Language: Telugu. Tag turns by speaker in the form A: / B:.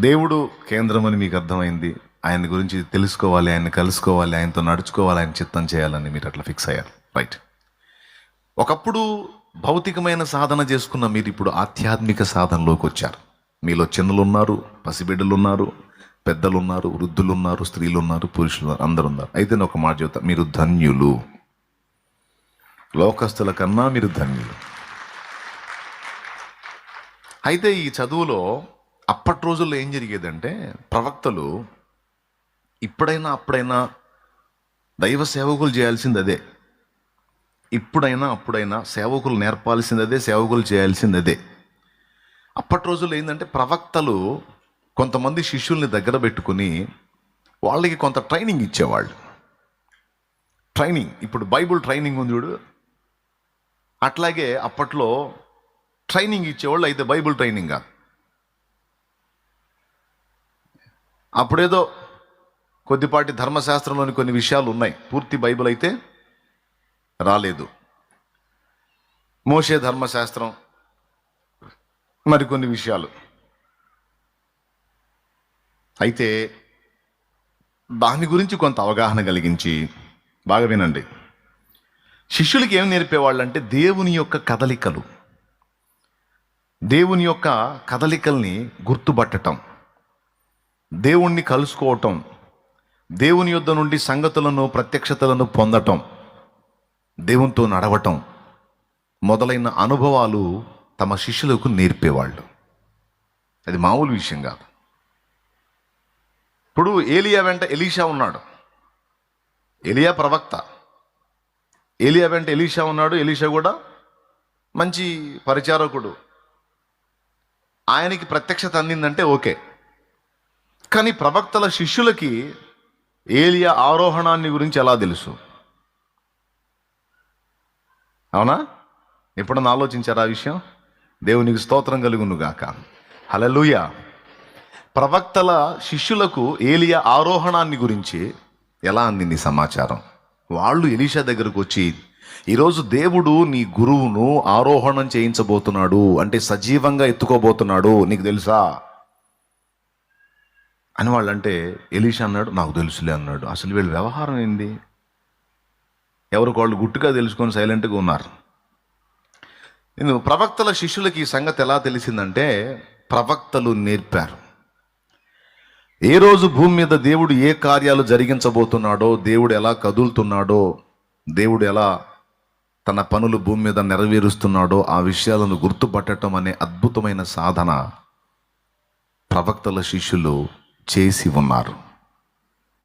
A: దేవుడు కేంద్రం అని మీకు అర్థమైంది. ఆయన గురించి తెలుసుకోవాలి ఆయన కలుసుకోవాలి ఆయనతో నడుచుకోవాలి ఆయన చిత్తం చేయాలని మీరు అట్లా ఫిక్స్ అయ్యారు. రైట్ ఒకప్పుడు భౌతికమైన సాధన చేసుకున్న మీరు ఇప్పుడు ఆధ్యాత్మిక సాధనలోకి వచ్చారు. మీలో చిన్నలు ఉన్నారు పసిబిడ్డలు ఉన్నారు పెద్దలు ఉన్నారు వృద్ధులు ఉన్నారు స్త్రీలు ఉన్నారు పురుషులు ఉన్నారు అందరు ఉన్నారు అయితే నేను ఒక మాట చెబుతాను మీరు ధన్యులు. లోకస్తుల కన్నా మీరు ధన్యులు. అయితే ఈ చదువులో అప్పటి రోజుల్లో ఏం జరిగేదంటే ప్రవక్తలు ఇప్పుడైనా అప్పుడైనా దైవ సేవకులు చేయాల్సింది అదే. ఇప్పుడైనా అప్పుడైనా సేవకులు నేర్పాల్సింది అదే సేవకులు చేయాల్సింది అదే. అప్పటి రోజుల్లో ఏంటంటే ప్రవక్తలు కొంతమంది శిష్యుల్ని దగ్గర పెట్టుకుని వాళ్ళకి కొంత ట్రైనింగ్ ఇచ్చేవాళ్ళు. ట్రైనింగ్ ఇప్పుడు బైబుల్ ట్రైనింగ్ ఉంది చూడు. అట్లాగే అప్పట్లో ట్రైనింగ్ ఇచ్చేవాళ్ళు అయితే బైబుల్ ట్రైనింగ్. కాదు అప్పుడేదో కొద్దిపాటి ధర్మశాస్త్రంలోని కొన్ని విషయాలు ఉన్నాయి పూర్తి బైబిల్ అయితే రాలేదు. మోసే ధర్మశాస్త్రం మరికొన్ని విషయాలు. అయితే దాని గురించి కొంత అవగాహన కలిగించి బాగా వినండి. శిష్యులకి ఏం నేర్పేవాళ్ళంటే దేవుని యొక్క కదలికలు. దేవుని యొక్క కదలికల్ని గుర్తుపట్టడం దేవుణ్ణి కలుసుకోవటం దేవుని యుద్ధ నుండి సంగతులను ప్రత్యక్షతలను పొందటం దేవునితో నడవటం మొదలైన అనుభవాలు తమ శిష్యులకు నేర్పేవాళ్ళు. అది మామూలు విషయం కాదు. ఇప్పుడు ఏలియా వెంట ఎలీషా ఉన్నాడు. ఎలియా ప్రవక్త. ఏలియా వెంట ఎలీషా ఉన్నాడు. ఎలీషా కూడా మంచి పరిచారకుడు. ఆయనకి ప్రత్యక్షత అందిందంటే ఓకే. కానీ ప్రవక్తల శిష్యులకి ఏలియా ఆరోహణాన్ని గురించి ఎలా తెలుసు? అవునా? ఎప్పుడన్నా ఆలోచించారా ఆ విషయం? దేవునికి స్తోత్రం కలుగునుగాక. హలలుయ ప్రవక్తల శిష్యులకు ఏలియా ఆరోహణాన్ని గురించి ఎలా అందింది సమాచారం? వాళ్ళు ఎలీషా దగ్గరకు వచ్చి ఈరోజు దేవుడు నీ గురువును ఆరోహణం చేయించబోతున్నాడు అంటే సజీవంగా ఎత్తుకోబోతున్నాడు నీకు తెలుసా? అని వాళ్ళు అంటే ఎలీషా అన్నాడు నాకు తెలుసులే అన్నాడు. అసలు వీళ్ళ వ్యవహారం ఏంది? ఎవరికి వాళ్ళు గుట్టుగా తెలుసుకొని సైలెంట్గా ఉన్నారు? నేను ప్రవక్తల శిష్యులకి ఈ సంగతి ఎలా తెలిసిందంటే ప్రవక్తలు నేర్పారు. ఏ రోజు భూమి మీద దేవుడు ఏ కార్యాలు జరిగించబోతున్నాడో దేవుడు ఎలా కదులుతున్నాడో దేవుడు ఎలా తన పనులు భూమి మీద నెరవేరుస్తున్నాడో ఆ విషయాలను గుర్తుపట్టడం అనే అద్భుతమైన సాధన ప్రవక్తల శిష్యులు చేసి ఉన్నారు